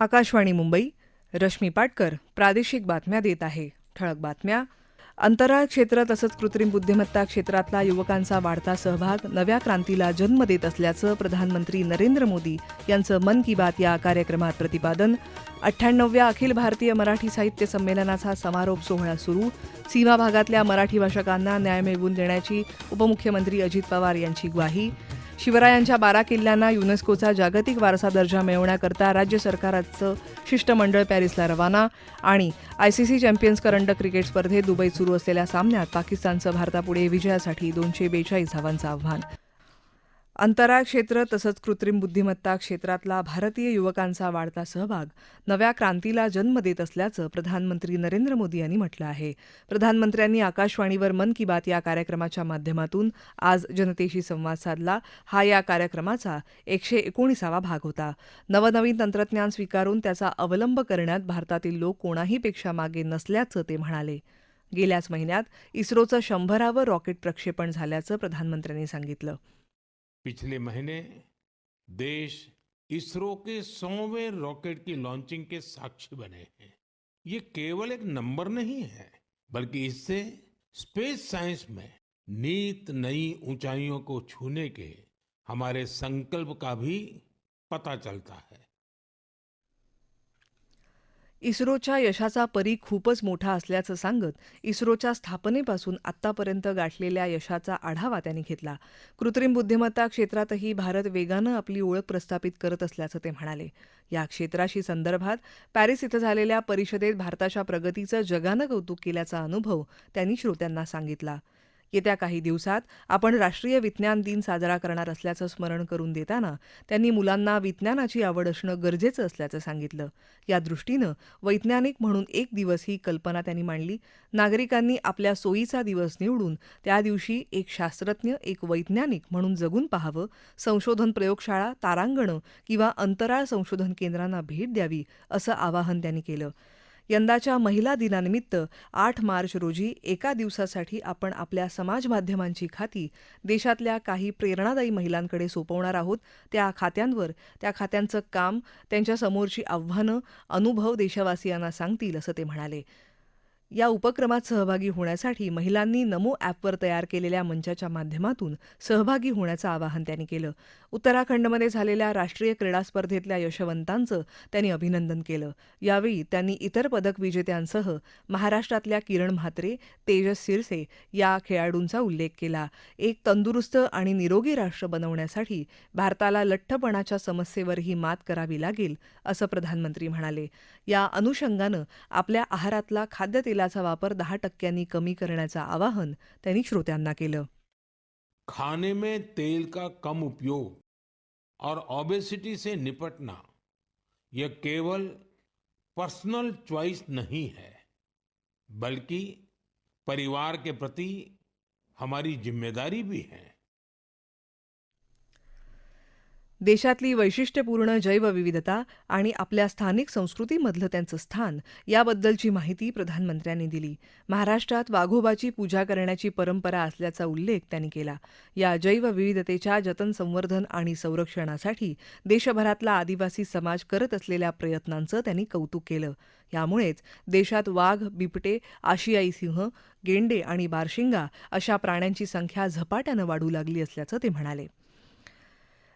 आकाशवाणी मुंबई रश्मी पाटकर प्रादेशिक बातम्या देत आहे. ठळक बातम्या. अंतराळ क्षेत्र तसंच कृत्रिम बुद्धिमत्ता क्षेत्रातला युवकांचा वाढता सहभाग नव्या क्रांतीला जन्म देत असल्याचं प्रधानमंत्री नरेंद्र मोदी यांचं मन की बात या कार्यक्रमात प्रतिपादन. अठ्ठ्याण्णवव्या अखिल भारतीय मराठी साहित्य संमेलनाचा समारोप सोहळा सुरू. सीमा भागातल्या मराठी भाषकांना न्याय मिळवून देण्याची उपमुख्यमंत्री अजित पवार यांची ग्वाही. शिवरायांच्या बारा किल्ल्यांना युनेस्कोचा जागतिक वारसा दर्जा मिळवण्याकरता राज्य सरकाराचं शिष्टमंडळ पॅरिसला रवाना आणि आयसीसी चॅम्पियन्स करंडक क्रिकेट स्पर्धेत दुबईत सुरू असलेल्या सामन्यात पाकिस्तानचं भारतापुढे विजयासाठी दोनशे बेचाळीस धावांचं आव्हान. अंतराळ क्षेत्र तसंच कृत्रिम बुद्धिमत्ता क्षेत्रातला भारतीय युवकांचा वाढता सहभाग नव्या क्रांतीला जन्म देत असल्याचं प्रधानमंत्री नरेंद्र मोदी यांनी म्हटलं आहे. प्रधानमंत्र्यांनी आकाशवाणीवर मन की बात या कार्यक्रमाच्या माध्यमातून आज जनतेशी संवाद साधला. हा या कार्यक्रमाचा एकशे एकोणीसावा भाग होता. नवनवीन तंत्रज्ञान स्वीकारून त्याचा अवलंब करण्यात भारतातील लोक कोणाहीपेक्षा मागे नसल्याचं ते म्हणाले. गेल्याच महिन्यात इस्रोचं शंभरावं रॉकेट प्रक्षेपण झाल्याचं प्रधानमंत्र्यांनी सांगितलं. पिछले महीने देश इसरो के सौवें रॉकेट की लॉन्चिंग के साक्षी बने हैं। ये केवल एक नंबर नहीं है, बल्कि इससे स्पेस साइंस में नीत नई ऊंचाइयों को छूने के हमारे संकल्प का भी पता चलता है। इस्रोच्या यशाचा परी खूपच मोठा असल्याचं सांगत इस्रोच्या स्थापनेपासून आत्तापर्यंत गाठलेल्या यशाचा आढावा त्यांनी घेतला. कृत्रिम बुद्धिमत्ता क्षेत्रातही भारत वेगानं आपली ओळख प्रस्थापित करत असल्याचं ते म्हणाले. या क्षेत्राशी संदर्भात पॅरिस इथं झालेल्या परिषदेत भारताच्या प्रगतीचं जगानं कौतुक केल्याचा अनुभव त्यांनी श्रोत्यांना सांगितला. येत्या काही दिवसात आपण राष्ट्रीय विज्ञान दिन साजरा करणार असल्याचं स्मरण करून देताना त्यांनी मुलांना विज्ञानाची आवड असणं गरजेचं असल्याचं सांगितलं. या दृष्टीनं वैज्ञानिक म्हणून एक दिवस ही कल्पना त्यांनी मांडली. नागरिकांनी आपल्या सोयीचा दिवस निवडून त्या दिवशी एक शास्त्रज्ञ एक वैज्ञानिक म्हणून जगून पाहावं. संशोधन प्रयोगशाळा तारांगणं किंवा अंतराळ संशोधन केंद्रांना भेट द्यावी असं आवाहन त्यांनी केलं. यंदाच्या महिला दिनानिमित्त आठ मार्च रोजी एका दिवसासाठी आपण आपल्या समाज माध्यमांची खाती देशातल्या काही प्रेरणादायी महिलांकडे सोपवणार आहोत. त्या खात्यांवर त्या खात्यांचं काम त्यांच्यासमोरची आव्हानं अनुभव देशवासियांना सांगतील असं ते म्हणाले. या उपक्रमात सहभागी होण्यासाठी महिलांनी नमो ॲपवर तयार केलेल्या मंचाच्या माध्यमातून सहभागी होण्याचं आवाहन त्यांनी केलं. उत्तराखंडमध्ये झालेल्या राष्ट्रीय क्रीडा स्पर्धेतल्या यशवंतांचं त्यांनी अभिनंदन केलं. यावेळी त्यांनी इतर पदक विजेत्यांसह महाराष्ट्रातल्या किरण म्हात्रे तेजस सिरसे या खेळाडूंचा उल्लेख केला. एक तंदुरुस्त आणि निरोगी राष्ट्र बनवण्यासाठी भारताला लठ्ठपणाच्या समस्येवरही मात करावी लागेल असं प्रधानमंत्री म्हणाले. या अनुषंगानं आपल्या आहारातला खाद्यतेलाचा वापर दहा टक्क्यांनी कमी करण्याचं आवाहन त्यांनी श्रोत्यांना केलं. खाने में तेल का कम उपयोग और ओबेसिटी से निपटना यह केवल पर्सनल चॉइस नहीं है, बल्कि परिवार के प्रति हमारी ज़िम्मेदारी भी है। देशातली वैशिष्ट्यपूर्ण जैवविविधता आणि आपल्या स्थानिक संस्कृतीमधलं त्यांचं स्थान याबद्दलची माहिती प्रधानमंत्र्यांनी दिली. महाराष्ट्रात वाघोबाची पूजा करण्याची परंपरा असल्याचा उल्लेख त्यांनी केला. या जैवविविधतेच्या जतन संवर्धन आणि संरक्षणासाठी देशभरातला आदिवासी समाज करत असलेल्या प्रयत्नांचं त्यांनी कौतुक केलं. यामुळेच देशात वाघ बिबटे आशियाई सिंह गेंडे आणि बारशिंगा अशा प्राण्यांची संख्या झपाट्यानं वाढू लागली असल्याचं ते म्हणाले.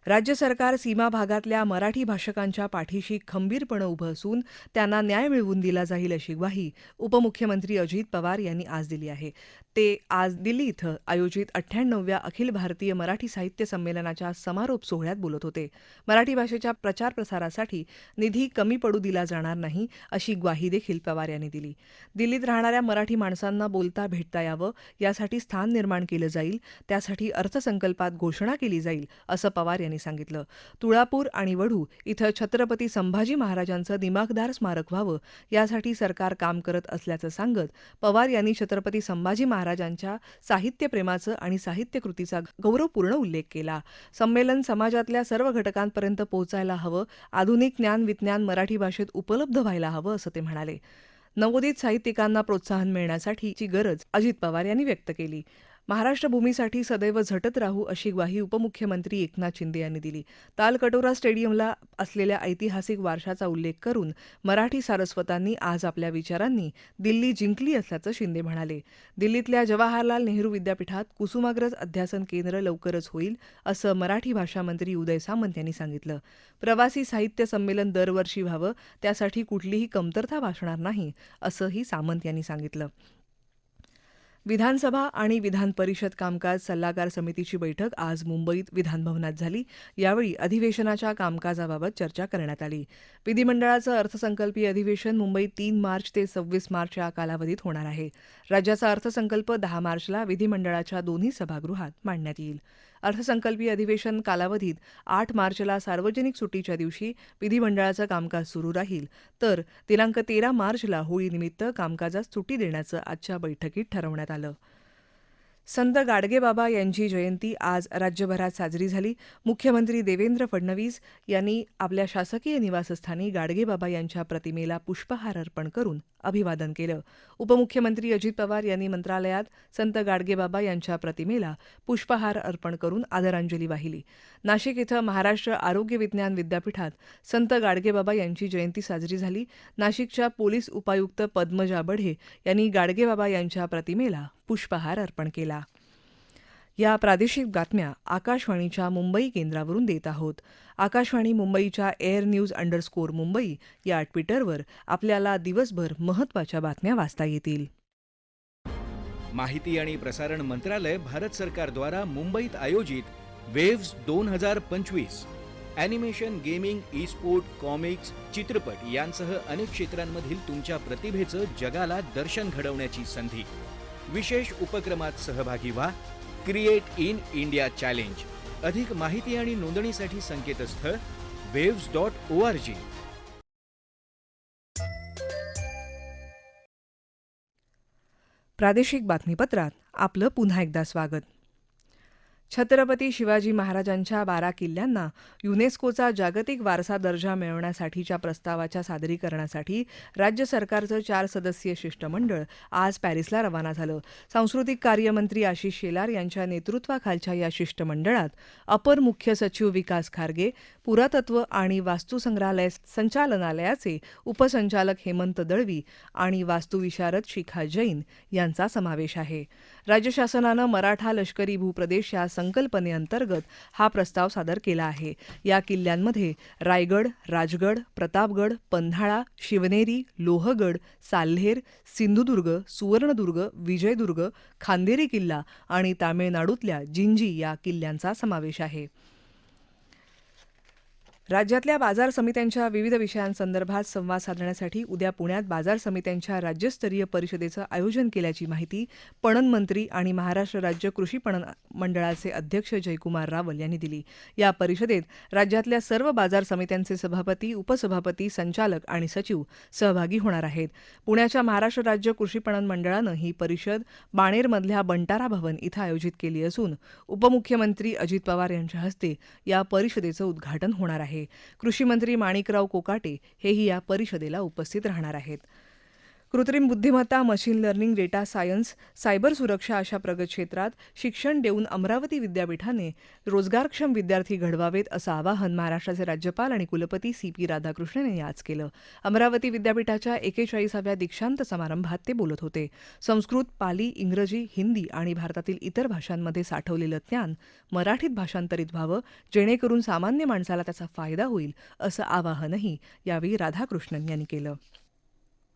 राज्य सरकार सीमा भागातल्या मराठी भाषकांच्या पाठीशी खंबीरपणं उभं असून त्यांना न्याय मिळवून दिला जाईल अशी ग्वाही उपमुख्यमंत्री अजित पवार यांनी आज दिली आहे. ते आज दिल्ली इथं आयोजित अठ्ठ्याण्णवव्या अखिल भारतीय मराठी साहित्य संमेलनाच्या समारोप सोहळ्यात बोलत होते. मराठी भाषेच्या प्रचार प्रसारासाठी निधी कमी पडू दिला जाणार नाही अशी ग्वाही देखील पवार यांनी दिली. दिल्लीत राहणाऱ्या मराठी माणसांना बोलता भेटता यावं यासाठी स्थान निर्माण केलं जाईल त्यासाठी अर्थसंकल्पात घोषणा केली जाईल असं पवार यांनी सांगितलं. तुळापूर आणि वढू इथं छत्रपती संभाजी महाराजांचं दिमाखदार स्मारक व्हावं यासाठी सरकार काम करत असल्याचं सांगत पवार यांनी छत्रपती संभाजी महाराजांच्या साहित्यप्रेमाचं आणि साहित्यकृतीचा गौरवपूर्ण उल्लेख केला. संमेलन समाजातल्या सर्व घटकांपर्यंत पोहोचायला हवं आधुनिक ज्ञान विज्ञान मराठी भाषेत उपलब्ध व्हायला हवं असं ते म्हणाले. नवोदित साहित्यिकांना प्रोत्साहन मिळण्यासाठीची गरज अजित पवार यांनी व्यक्त केली. महाराष्ट्र भूमीसाठी सदैव झटत राहू अशी ग्वाही उपमुख्यमंत्री एकनाथ शिंदे यांनी दिली. तालकटोरा स्टेडियमला असलेल्या ऐतिहासिक वारशाचा उल्लेख करून मराठी सारस्वतांनी आज आपल्या विचारांनी दिल्ली जिंकली असल्याचं शिंदे म्हणाले. दिल्लीतल्या जवाहरलाल नेहरू विद्यापीठात कुसुमाग्रज अध्यासन केंद्र लवकरच होईल असं मराठी भाषा मंत्री उदय सामंत यांनी सांगितलं. प्रवासी साहित्य संमेलन दरवर्षी व्हावं त्यासाठी कुठलीही कमतरता भासणार नाही असंही सामंत यांनी सांगितलं. विधानसभा आणि विधान परिषद कामकाज सल्लागार समितीची बैठक आज मुंबईत विधानभवनात झाली. यावेळी अधिवेशनाच्या कामकाजाबाबत चर्चा करण्यात आली. विधिमंडळाचं अर्थसंकल्पीय अधिवेशन मुंबईत तीन मार्च ते सव्वीस मार्च या कालावधीत होणार आहे. राज्याचा अर्थसंकल्प दहा मार्चला विधिमंडळाच्या दोन्ही सभागृहात मांडण्यात येईल. अर्थसंकल्पीय अधिवेशन कालावधीत आठ मार्चला सार्वजनिक सुट्टीच्या दिवशी विधिमंडळाचं कामकाज सुरू राहील. तर दिनांक तेरा मार्चला होळीनिमित्त कामकाजास सुट्टी देण्याचं आजच्या बैठकीत ठरवण्यात आलं. संत गाडगेबाबा यांची जयंती आज राज्यभरात साजरी झाली. मुख्यमंत्री देवेंद्र फडणवीस यांनी आपल्या शासकीय निवासस्थानी गाडगेबाबा यांच्या प्रतिमेला पुष्पहार अर्पण करून अभिवादन केलं. उपमुख्यमंत्री अजित पवार यांनी मंत्रालयात संत गाडगेबाबा यांच्या प्रतिमेला पुष्पहार अर्पण करून आदरांजली वाहिली. नाशिक इथं महाराष्ट्र आरोग्य विज्ञान विद्यापीठात संत गाडगेबाबा यांची जयंती साजरी झाली. नाशिकच्या पोलीस उपायुक्त पद्मजा बढे यांनी गाडगेबाबा यांच्या प्रतिमेला पुष्पहार अर्पण केला. या प्रादेशिक बातम्या आकाशवाणीच्या मुंबई केंद्रावरून देत आहोत. आकाशवाणी मुंबईच्या एअर न्यूज अंडरस्कोर मुंबई या ट्विटरवर आपल्याला दिवसभर महत्त्वाच्या बातम्या वाचता येतील. माहिती आणि प्रसारण मंत्रालय भारत सरकारद्वारा मुंबईत आयोजित वेव्स दोन हजार पंचवीस animation gaming e sport comics चित्रपट यांसह अनेक क्षेत्रांमधील तुमच्या प्रतिभेचं जगाला दर्शन घडवण्याची संधी. विशेष उपक्रमात सहभागी व्हा. Create in India challenge. अधिक माहिती आणि नोंदणीसाठी संकेतस्थळ वेव्स डॉट ओ आर जी प्रादेशिक बातमीपत्रात आपलं पुन्हा एकदा स्वागत. छत्रपती शिवाजी महाराजांच्या बारा किल्ल्यांना युनेस्कोचा जागतिक वारसा दर्जा मिळवण्यासाठीच्या प्रस्तावाच्या सादरीकरणासाठी राज्य सरकारचं चार सदस्यीय शिष्टमंडळ आज पॅरिसला रवाना झालं. सांस्कृतिक कार्यमंत्री आशिष शेलार यांच्या नेतृत्वाखालच्या या शिष्टमंडळात अपर मुख्य सचिव विकास खारगे पुरातत्व आणि वास्तुसंग्रहालय संचालनालयाचे उपसंचालक हेमंत दळवी आणि वास्तुविशारद शिखा जैन यांचा समावेश आहे. राज्य शासनानं मराठा लष्करी भूप्रदेश या संकल्पनेअंतर्गत हा प्रस्ताव सादर केला आहे. या किल्ल्यांमध्ये रायगड राजगड प्रतापगड पन्हाळा शिवनेरी लोहगड साल्हेर सिंधुदुर्ग सुवर्णदुर्ग विजयदुर्ग खांदेरी किल्ला आणि तामिळनाडूतल्या जिंजी या किल्ल्यांचा समावेश आहे. राज्यातल्या बाजार समित्यांच्या विविध विषयांसंदर्भात संवाद साधण्यासाठी उद्या पुण्यात बाजार समित्यांच्या राज्यस्तरीय परिषदेचं आयोजन केल्याची माहिती पणन मंत्री आणि महाराष्ट्र राज्य कृषी पणन मंडळाचे अध्यक्ष जयकुमार रावल यांनी दिली. या परिषदेत राज्यातल्या सर्व बाजार समित्यांचे सभापती उपसभापती संचालक आणि सचिव सहभागी होणार आहेत. पुण्याच्या महाराष्ट्र राज्य कृषी पणन मंडळानं ही परिषद बाणेरमधल्या बंटारा भवन इथं आयोजित केली असून उपमुख्यमंत्री अजित पवार यांच्या हस्ते या परिषदेचं उद्घाटन होणार आहे. कृषी मंत्री माणिकराव कोकाटे हेही या परिषदेला उपस्थित राहणार आहेत. कृत्रिम बुद्धिमत्ता machine learning data science cyber सुरक्षा अशा प्रगत क्षेत्रात शिक्षण देऊन अमरावती विद्यापीठाने रोजगारक्षम विद्यार्थी घडवावेत असं आवाहन महाराष्ट्राचे राज्यपाल आणि कुलपती सी पी राधाकृष्णन यांनी आज केलं. अमरावती विद्यापीठाच्या एकेचाळीसाव्या दीक्षांत समारंभात ते बोलत होते. संस्कृत पाली इंग्रजी हिंदी आणि भारतातील इतर भाषांमध्ये साठवलेलं ज्ञान मराठीत भाषांतरित व्हावं जेणेकरून सामान्य माणसाला त्याचा फायदा होईल असं आवाहनही यावेळी राधाकृष्णन यांनी केलं.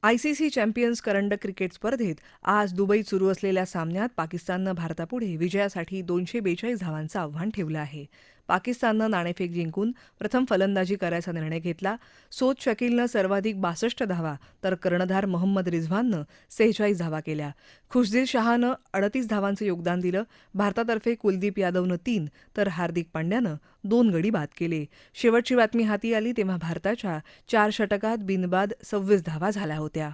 आयसीसी चॅम्पियन्स करंडक क्रिकेट स्पर्धेत आज दुबईत सुरू असलेल्या सामन्यात पाकिस्ताननं भारतापुढे विजयासाठी दोनशे बेचाळीस धावांचं आव्हान ठेवलं आहे. पाकिस्ताननं नाणेफेक जिंकून प्रथम फलंदाजी करायचा निर्णय घेतला. सोद शकीलनं सर्वाधिक बासष्ट धावा तर कर्णधार मोहम्मद रिझवाननं सेहेचाळीस धावा केल्या. खुशदिल शहानं अडतीस धावांचं योगदान दिलं. भारतातर्फे कुलदीप यादवनं तीन तर हार्दिक पांड्यानं दोन गडी बाद केले. शेवटची बातमी हाती आली तेव्हा भारताच्या चार षटकात बिनबाद सव्वीस धावा झाल्या होत्या.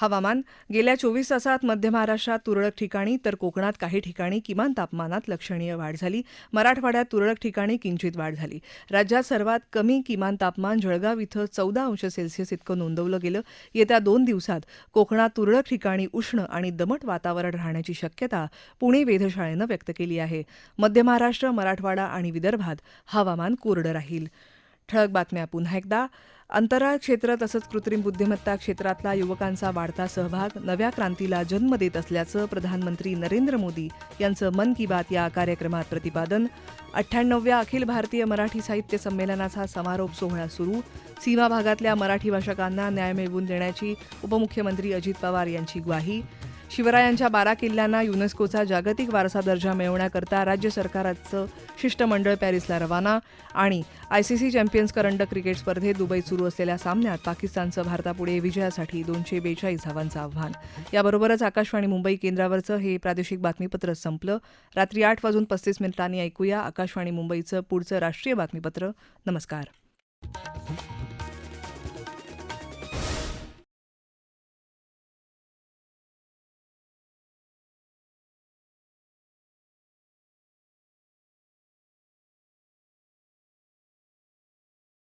हवामान गेल्या चोवीस तासात मध्य महाराष्ट्रात तुरळक ठिकाणी तर कोकणात काही ठिकाणी किमान तापमानात लक्षणीय वाढ झाली. मराठवाड्यात तुरळक ठिकाणी किंचित वाढ झाली. राज्यात सर्वात कमी किमान तापमान जळगाव इथं चौदा अंश सेल्सिअस इतकं नोंदवलं गेलं. येत्या दोन दिवसात कोकणात तुरळक ठिकाणी उष्ण आणि दमट वातावरण राहण्याची शक्यता पुणे वेधशाळेनं व्यक्त केली आहे. मध्य महाराष्ट्र मराठवाडा आणि विदर्भात हवामान कोरडं राहील. ठळक बातम्या. पुन्हा एकदा अंतराळ क्षेत्र तसंच कृत्रिम बुद्धिमत्ता क्षेत्रातला युवकांचा वाढता सहभाग नव्या क्रांतीला जन्म देत असल्याचं प्रधानमंत्री नरेंद्र मोदी यांचं मन की बात या कार्यक्रमात प्रतिपादन. अठ्ठ्याण्णवव्या अखिल भारतीय मराठी साहित्य संमेलनाचा समारोप सोहळा सुरू. सीमा भागातल्या मराठी भाषकांना न्याय मिळवून देण्याची उपमुख्यमंत्री अजित पवार यांची ग्वाही. शिवरायांच्या बारा किल्ल्यांना युनेस्कोचा जागतिक वारसा दर्जा मिळवण्याकरता राज्य सरकारचं शिष्टमंडळ पॅरिसला रवाना आणि आयसीसी चॅम्पियन्स करंडक क्रिकेट स्पर्धेत दुबईत सुरू असलेल्या सामन्यात पाकिस्तानचं भारतापुढे विजयासाठी दोनशे बेचाळीस धावांचं आव्हान. याबरोबरच आकाशवाणी मुंबई केंद्रावरचं हे प्रादेशिक बातमीपत्र संपलं. रात्री आठ वाजून पस्तीस मिनिटांनी ऐकूया आकाशवाणी मुंबईचं पुढचं राष्ट्रीय बातमीपत्र. नमस्कार.